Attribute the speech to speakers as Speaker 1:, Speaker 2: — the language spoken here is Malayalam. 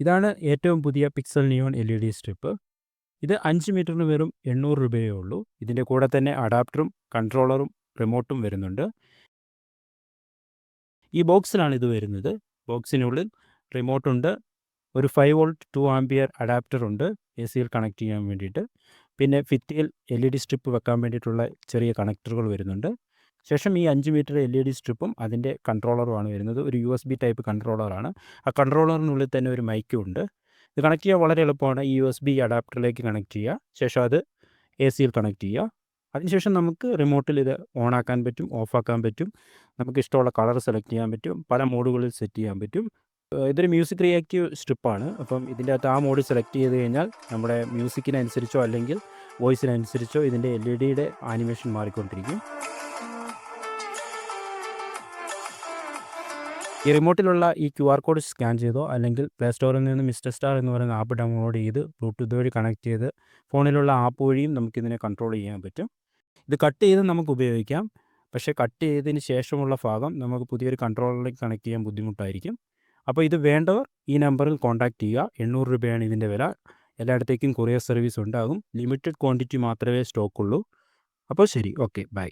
Speaker 1: ഇതാണ് ഏറ്റവും പുതിയ pixel neon L E D strip ഇത് അഞ്ച് മീറ്ററിന് വെറും എണ്ണൂറ് രൂപയേ ഉള്ളൂ. ഇതിന്റെ കൂടെ തന്നെ അഡാപ്റ്ററും കൺട്രോളറും റിമോട്ടും വരുന്നുണ്ട്. ഈ ബോക്സിലാണ് ഇത് വരുന്നത്. ബോക്സിനുള്ളിൽ റിമോട്ടുണ്ട് ഒരു five volt two ampere adapter ഉണ്ട് എ സിയിൽ കണക്ട് ചെയ്യാൻ വേണ്ടിയിട്ട്. പിന്നെ ഫിത്തിയിൽ എൽ ഇ ഡി സ്ട്രിപ്പ് വെക്കാൻ വേണ്ടിയിട്ടുള്ള ചെറിയ കണക്ടറുകൾ വരുന്നുണ്ട്. ശേഷം ഈ അഞ്ച് മീറ്റർ എൽ ഇ ഡി സ്ട്രിപ്പും അതിന്റെ കൺട്രോളറുമാണ് വരുന്നത്. ഒരു യു എസ് ബി ടൈപ്പ് കൺട്രോളറാണ്. ആ കൺട്രോളറിനുള്ളിൽ തന്നെ ഒരു മൈക്കും ഉണ്ട്. ഇത് കണക്ട് ചെയ്യാൻ വളരെ എളുപ്പമാണ്. ഈ യു എസ് ബി അഡാപ്റ്ററിലേക്ക് കണക്ട് ചെയ്യുക. ശേഷം അത് എ സിയിൽ കണക്ട് ചെയ്യുക. അതിനുശേഷം നമുക്ക് റിമോട്ടിൽ ഇത് ഓൺ ആക്കാൻ പറ്റും ഓഫാക്കാൻ പറ്റും. നമുക്ക് ഇഷ്ടമുള്ള കളർ സെലക്ട് ചെയ്യാൻ പറ്റും. പല മോഡുകളിൽ സെറ്റ് ചെയ്യാൻ പറ്റും. ഇതൊരു മ്യൂസിക് റിയാക്റ്റീവ് സ്ട്രിപ്പാണ്. അപ്പം ഇതിന്റെ അകത്ത് ആ മോഡ് സെലക്ട് ചെയ്ത് കഴിഞ്ഞാൽ നമ്മുടെ മ്യൂസിക്കിനനുസരിച്ചോ അല്ലെങ്കിൽ വോയിസിനനുസരിച്ചോ ഇതിന്റെ എൽ ഇ ഡിയുടെ ആനിമേഷൻ മാറിക്കൊണ്ടിരിക്കും. ഈ റിമോട്ടിലുള്ള ഈ ക്യു ആർ കോഡ് സ്കാൻ ചെയ്തോ അല്ലെങ്കിൽ പ്ലേ സ്റ്റോറിൽ നിന്ന് മിസ്റ്റർ സ്റ്റാർ എന്ന് പറയുന്ന ആപ്പ് ഡൗൺലോഡ് ചെയ്ത് ബ്ലൂടൂത്ത് വഴി കണക്ട് ചെയ്ത് ഫോണിലുള്ള ആപ്പ് വഴിയും നമുക്കിതിനെ കൺട്രോൾ ചെയ്യാൻ പറ്റും. ഇത് കട്ട് ചെയ്ത് നമുക്ക് ഉപയോഗിക്കാം. പക്ഷേ കട്ട് ചെയ്തതിന് ശേഷമുള്ള ഭാഗം നമുക്ക് പുതിയൊരു കൺട്രോളിലേക്ക് കണക്ട് ചെയ്യാൻ ബുദ്ധിമുട്ടായിരിക്കും. അപ്പോൾ ഇത് വേണ്ടവർ ഈ നമ്പറിൽ കോൺടാക്റ്റ് ചെയ്യുക. എണ്ണൂറ് രൂപയാണ് ഇതിന്റെ വില. എല്ലായിടത്തേക്കും കൊറിയർ സർവീസ് ഉണ്ടാകും. ലിമിറ്റഡ് ക്വാണ്ടിറ്റി മാത്രമേ സ്റ്റോക്കുള്ളൂ അപ്പോൾ ശരി. Okay bye